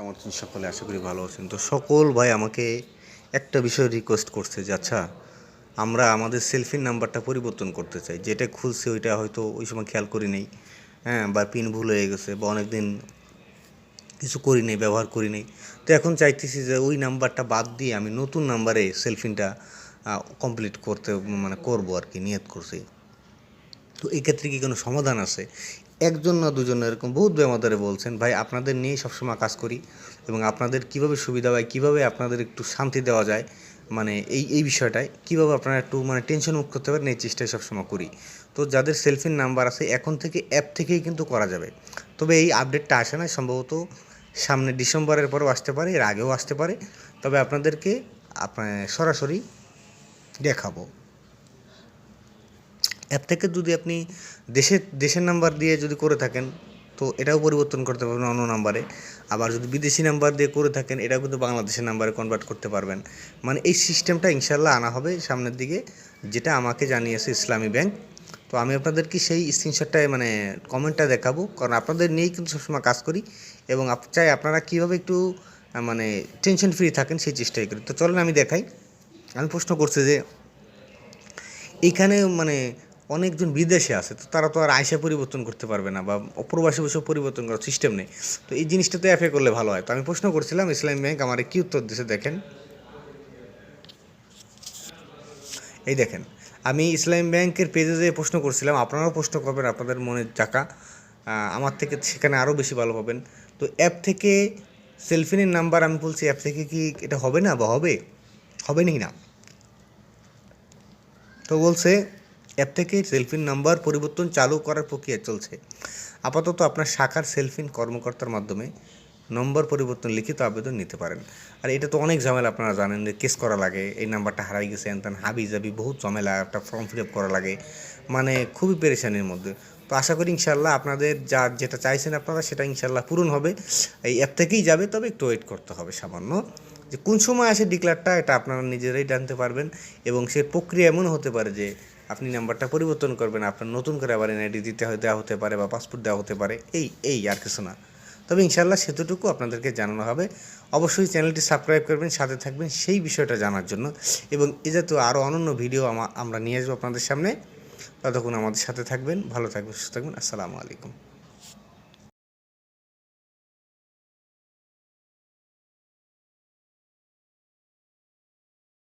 কেমন আছেন সকলে? আশা করি ভালো আছেন। তো সকল ভাই আমাকে একটা বিষয় রিকোয়েস্ট করছে যে আচ্ছা আমরা আমাদের সেলফির নাম্বারটা পরিবর্তন করতে চাই। যেটা খুলছে ওইটা হয়তো ওই সময় খেয়াল করি নেই। হ্যাঁ বা পিন ভুল হয়ে গেছে বা অনেক দিন কিছু করি নেই, ব্যবহার করি নেই। তো এখন চাইতেছি যে, ওই নাম্বারটা বাদ দিয়ে আমি নতুন নাম্বারে সেলফিনটা কমপ্লিট করতে মানে করব আর কি, নিয়ত করছি। তো এক্ষেত্রে কি কোনো সমাধান আছে? একজন না দুজন এরকম বহুত ভাই আমাদের বলছেন, ভাই, আপনাদের নিয়েই সবসময় কাজ করি এবং আপনাদের কীভাবে সুবিধা হয়, কীভাবে আপনাদের একটু শান্তি দেওয়া যায় মানে এই এই বিষয়টায় কীভাবে আপনারা একটু মানে টেনশন মুক্ত করতে পারেন, এই চেষ্টাই সবসময় করি। তো যাদের সেলফির নাম্বার আছে, এখন থেকে অ্যাপ থেকেই কিন্তু করা যাবে। তবে এই আপডেটটা আসে না সম্ভবত সামনে ডিসেম্বরের পরেও আসতে পারে, এর আগেও আসতে পারে। তবে আপনাদেরকে, আপনার সরাসরি দেখাবো। অ্যাপ থেকে যদি আপনি দেশের দেশের নাম্বার দিয়ে যদি করে থাকেন, তো এটাও পরিবর্তন করতে পারবেন অন্য নাম্বারে আবার যদি বিদেশি নাম্বার দিয়ে করে থাকেন, এটাও কিন্তু বাংলাদেশের নাম্বারে কনভার্ট করতে পারবেন। মানে এই সিস্টেমটা ইনশাল্লাহ আনা হবে সামনের দিকে, যেটা আমাকে জানিয়েছে ইসলামী ব্যাংক। তো আমি আপনাদেরকে সেই স্ক্রিনশটটায় মানে কমেন্টটা দেখাবো, কারণ আপনাদের নিয়েই কিন্তু সবসময় কাজ করি এবং চাই আপনারা কীভাবে একটু মানে টেনশন ফ্রি থাকেন সেই চেষ্টাই করি। তো চলেন আমি দেখাই। আমি প্রশ্ন করছি যে এইখানে মানে অনেকজন বিদেশে আছে, তো তারা তো আর আয়সা পরিবর্তন করতে পারবে না বা প্রবাসী বসে পরিবর্তন করার সিস্টেম নেই। তো এই জিনিসটা তো অ্যাপে করলে ভালো হয়। তো আমি প্রশ্ন করছিলাম, ইসলামী ব্যাংক আমার কি উত্তর দিছে দেখেন। এই দেখেন, আমি ইসলাম ব্যাংকের পেজে যে প্রশ্ন করছিলাম, আপনারাও প্রশ্ন করবেন, আপনাদের মনের টাকা আমার থেকে সেখানে আরও বেশি ভালো পাবেন তো অ্যাপ থেকে সেলফিনের নাম্বার আমি বলছি অ্যাপ থেকে কি এটা হবে না বা হবে? হবে নাকি না? তো বলছে অ্যাপ থেকে সেলফিন নাম্বার পরিবর্তন চালু করার প্রক্রিয়া চলছে। আপাতত আপনার শাখার সেলফিন কর্মকর্তার মাধ্যমে নম্বর পরিবর্তন লিখিত আবেদন নিতে পারেন। আর এটা তো অনেক ঝামেলা, আপনারা জানেন যে কেস করা লাগে, এই নাম্বারটা হারাই গেছে, এনতেন হাবি জাবি বহুত ঝামেলা, একটা ফর্ম ফিল আপ করা লাগে মানে খুবই পেরেশানির মধ্যে। তো আশা করি ইনশাল্লাহ আপনাদের যা যেটা চাইছেন আপনারা, সেটা ইনশাল্লাহ পূরণ হবে। এই অ্যাপ থেকেই যাবে, তবে একটু ওয়েট করতে হবে সামান্য। যে কোন সময় আসে ডিক্লারটা, এটা আপনারা নিজেরাই জানতে পারবেন এবং সে প্রক্রিয়া এমন হতে পারে যে আপনি নাম্বারটা পরিবর্তন করবেন, আপনার নতুন করে আবার এনআইডি দিতে হয়, দেওয়া হতে পারে বা পাসপোর্ট দেওয়া হতে পারে, এই এই আর কিছু না। তবে ইনশাল্লাহ সেতুটুকু আপনাদেরকে জানানো হবে। অবশ্যই চ্যানেলটি সাবস্ক্রাইব করবেন, সাথে থাকবেন সেই বিষয়টা জানার জন্য। এবং এ জাতীয় আরও অনন্য ভিডিও আমা- আমরা নিয়ে আসব আপনাদের সামনে। ততক্ষণ আমাদের সাথে থাকবেন, ভালো থাকবেন, সুস্থ থাকবেন। আসসালামু আলাইকুম।